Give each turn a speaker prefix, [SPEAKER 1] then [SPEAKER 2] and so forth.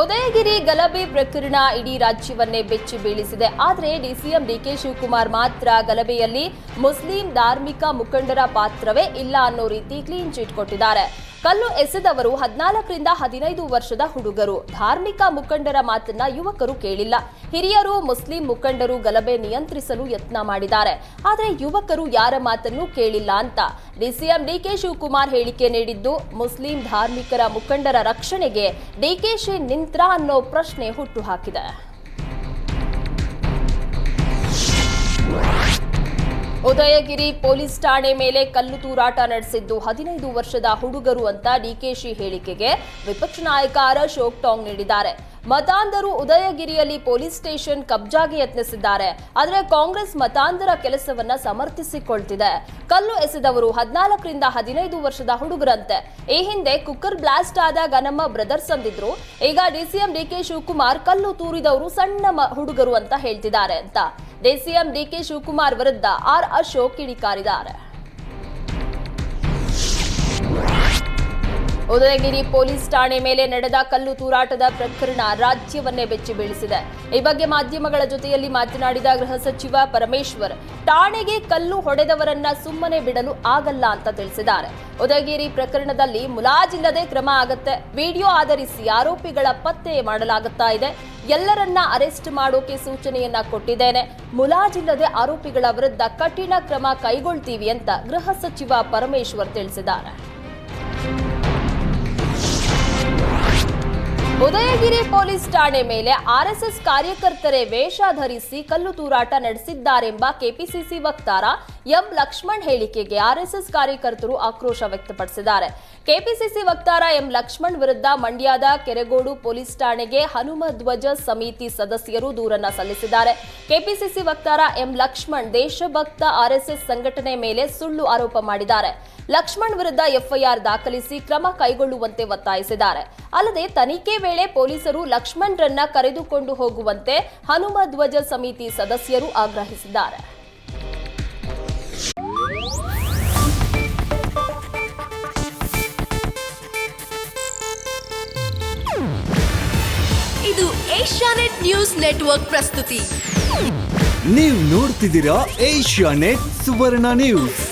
[SPEAKER 1] ಉದಯಗಿರಿ ಗಲಭೆ ಪ್ರಕರಣ ಇಡೀ ರಾಜ್ಯವನ್ನೇ ಬೆಚ್ಚಿ ಬೀಳಿಸಿದೆ. ಆದರೆ ಡಿಸಿಎಂ ಡಿಕೆ ಶಿವಕುಮಾರ್ ಮಾತ್ರ ಗಲಭೆಯಲ್ಲಿ ಮುಸ್ಲಿಂ ಧಾರ್ಮಿಕ ಮುಖಂಡರ ಪಾತ್ರವೇ ಇಲ್ಲ ಅನ್ನೋ ರೀತಿ ಕ್ಲೀನ್ ಚಿಟ್ ಕೊಟ್ಟಿದ್ದಾರೆ. ಕಲ್ಲು ಎಸೆದವರು ಹದಿನಾಲ್ಕರಿಂದ ಹದಿನೈದು ವರ್ಷದ ಹುಡುಗರು. ಧಾರ್ಮಿಕ ಮುಖಂಡರ ಮಾತನ್ನ ಯುವಕರು ಕೇಳಿಲ್ಲ. ಹಿರಿಯರು, ಮುಸ್ಲಿಂ ಮುಖಂಡರು ಗಲಭೆ ನಿಯಂತ್ರಿಸಲು ಯತ್ನ ಮಾಡಿದ್ದಾರೆ. ಆದರೆ ಯುವಕರು ಯಾರ ಮಾತನ್ನು ಕೇಳಿಲ್ಲ ಅಂತ ಡಿಸಿಎಂ ಡಿಕೆ ಶಿವಕುಮಾರ್ ಹೇಳಿಕೆ ನೀಡಿದ್ದು, ಮುಸ್ಲಿಂ ಧಾರ್ಮಿಕರ ಮುಖಂಡರ ರಕ್ಷಣೆಗೆ ಡಿಕೆಶಿ ನಿಂತ್ರ ಅನ್ನೋ ಪ್ರಶ್ನೆ ಹುಟ್ಟುಹಾಕಿದೆ ಉದಯಗಿರಿ ಪೊಲೀಸ್ ಠಾಣೆ ಮೇಲೆ ಕಲ್ಲು ತೂರಾಟ ನಡೆಸಿದ್ದು ಹದಿನೈದು ವರ್ಷದ ಹುಡುಗರು ಅಂತ ಡಿಕೆಶಿ ಹೇಳಿಕೆಗೆ ವಿಪಕ್ಷ ನಾಯಕ ಅಶೋಕ್ ಟಾಂಗ್ ನೀಡಿದ್ದಾರೆ. ಮತಾಂಧರು ಉದಯಗಿರಿಯಲ್ಲಿ ಪೊಲೀಸ್ ಸ್ಟೇಷನ್ ಕಬ್ಜಾಗೆ ಯತ್ನಿಸಿದ್ದಾರೆ. ಆದರೆ ಕಾಂಗ್ರೆಸ್ ಮತಾಂಧರ ಕೆಲಸವನ್ನ ಸಮರ್ಥಿಸಿಕೊಳ್ತಿದೆ. ಕಲ್ಲು ಎಸೆದವರು ಹದಿನಾಲ್ಕರಿಂದ ಹದಿನೈದು ವರ್ಷದ ಹುಡುಗರಂತೆ. ಈ ಹಿಂದೆ ಕುಕ್ಕರ್ ಬ್ಲಾಸ್ಟ್ ಆದಾಗ ನಮ್ಮ ಬ್ರದರ್ಸ್ ಅಂದಿದ್ರು. ಈಗ ಡಿಸಿಎಂ ಡಿಕೆ ಶಿವಕುಮಾರ್ ಕಲ್ಲು ತೂರಿದವರು ಸಣ್ಣ ಹುಡುಗರು ಅಂತ ಹೇಳ್ತಿದ್ದಾರೆ ಅಂತ. ಡಿಸಿಎಂ ಡಿಕೆ ಶಿವಕುಮಾರ್ ವಿರುದ್ಧ ಆರ್ ಅಶೋಕ್ ಕಿಡಿಕಾರಿದ್ದಾರೆ. ಉದಯಗಿರಿ ಪೊಲೀಸ್ ಠಾಣೆ ಮೇಲೆ ನಡೆದ ಕಲ್ಲು ತೂರಾಟದ ಪ್ರಕರಣ ರಾಜ್ಯವನ್ನೇ ಬೆಚ್ಚಿ ಬೀಳಿಸಿದೆ. ಈ ಬಗ್ಗೆ ಮಾಧ್ಯಮಗಳ ಜೊತೆಯಲ್ಲಿ ಮಾತನಾಡಿದ ಗೃಹ ಸಚಿವ ಪರಮೇಶ್ವರ್, ಠಾಣೆಗೆ ಕಲ್ಲು ಹೊಡೆದವರನ್ನ ಸುಮ್ಮನೆ ಬಿಡಲು ಆಗಲ್ಲ ಅಂತ ತಿಳಿಸಿದ್ದಾರೆ. ಉದಯಗಿರಿ ಪ್ರಕರಣದಲ್ಲಿ ಮುಲಾಜಿಲ್ಲದೆ ಕ್ರಮ ಆಗತ್ತೆ. ವಿಡಿಯೋ ಆಧರಿಸಿ ಆರೋಪಿಗಳ ಪತ್ತೆ ಮಾಡಲಾಗುತ್ತಾ ಇದೆ. ಎಲ್ಲರನ್ನ ಅರೆಸ್ಟ್ ಮಾಡೋಕೆ ಸೂಚನೆಯನ್ನ ಕೊಟ್ಟಿದ್ದೇನೆ. ಮುಲಾಜಿಲ್ಲದೆ ಆರೋಪಿಗಳ ವಿರುದ್ಧ ಕಠಿಣ ಕ್ರಮ ಕೈಗೊಳ್ತೀವಿ ಅಂತ ಗೃಹ ಸಚಿವ ಪರಮೇಶ್ವರ್ ತಿಳಿಸಿದ್ದಾರೆ. ಉದಯಗಿರಿ ಪೊಲೀಸ್ ಠಾಣೆ ಮೇಲೆ ಆರ್ಎಸ್ಎಸ್ ಕಾರ್ಯಕರ್ತರೇ ವೇಷ ಧರಿಸಿ ಕಲ್ಲು ತೂರಾಟ ನಡೆಸಿದ್ದಾರೆಂಬ ಕೆಪಿಸಿಸಿ ವಕ್ತಾರ ಎಂ ಲಕ್ಷ್ಮಣ್ ಹೇಳಿಕೆಗೆ ಆರ್ಎಸ್ಎಸ್ ಕಾರ್ಯಕರ್ತರು ಆಕ್ರೋಶ ವ್ಯಕ್ತಪಡಿಸಿದ್ದಾರೆ. ಕೆಪಿಸಿಸಿ ವಕ್ತಾರ ಎಂ ಲಕ್ಷ್ಮಣ್ ವಿರುದ್ಧ ಮಂಡ್ಯದ ಕೆರೆಗೋಡು ಪೊಲೀಸ್ ಠಾಣೆಗೆ ಹನುಮ ಧ್ವಜ ಸಮಿತಿ ಸದಸ್ಯರು ದೂರನ್ನ ಸಲ್ಲಿಸಿದ್ದಾರೆ. ಕೆಪಿಸಿಸಿ ವಕ್ತಾರ ಎಂ ಲಕ್ಷ್ಮಣ್ ದೇಶಭಕ್ತ ಆರ್ಎಸ್ಎಸ್ ಸಂಘಟನೆ ಮೇಲೆ ಸುಳ್ಳು ಆರೋಪ ಮಾಡಿದ್ದಾರೆ. ಲಕ್ಷ್ಮಣ್ ವಿರುದ್ಧ ಎಫ್ಐಆರ್ ದಾಖಲಿಸಿ ಕ್ರಮ ಕೈಗೊಳ್ಳುವಂತೆ ಒತ್ತಾಯಿಸಿದ್ದಾರೆ. ಅಲ್ಲದೆ ತನಿಖೆ ವೇಳೆ ಪೊಲೀಸರು ಲಕ್ಷ್ಮಣ್ರನ್ನ ಕರೆದುಕೊಂಡು ಹೋಗುವಂತೆ ಹನುಮ ಧ್ವಜ ಸಮಿತಿ ಸದಸ್ಯರು ಆಗ್ರಹಿಸಿದ್ದಾರೆ.
[SPEAKER 2] ಇದು ಏಷ್ಯಾನೆಟ್ ನ್ಯೂಸ್ ನೆಟ್ವರ್ಕ್ ಪ್ರಸ್ತುತಿ.
[SPEAKER 3] ನೀವು ನೋಡ್ತಿದ್ದೀರಾ ಏಷ್ಯಾ ನೆಟ್ ಸುವರ್ಣ ನ್ಯೂಸ್.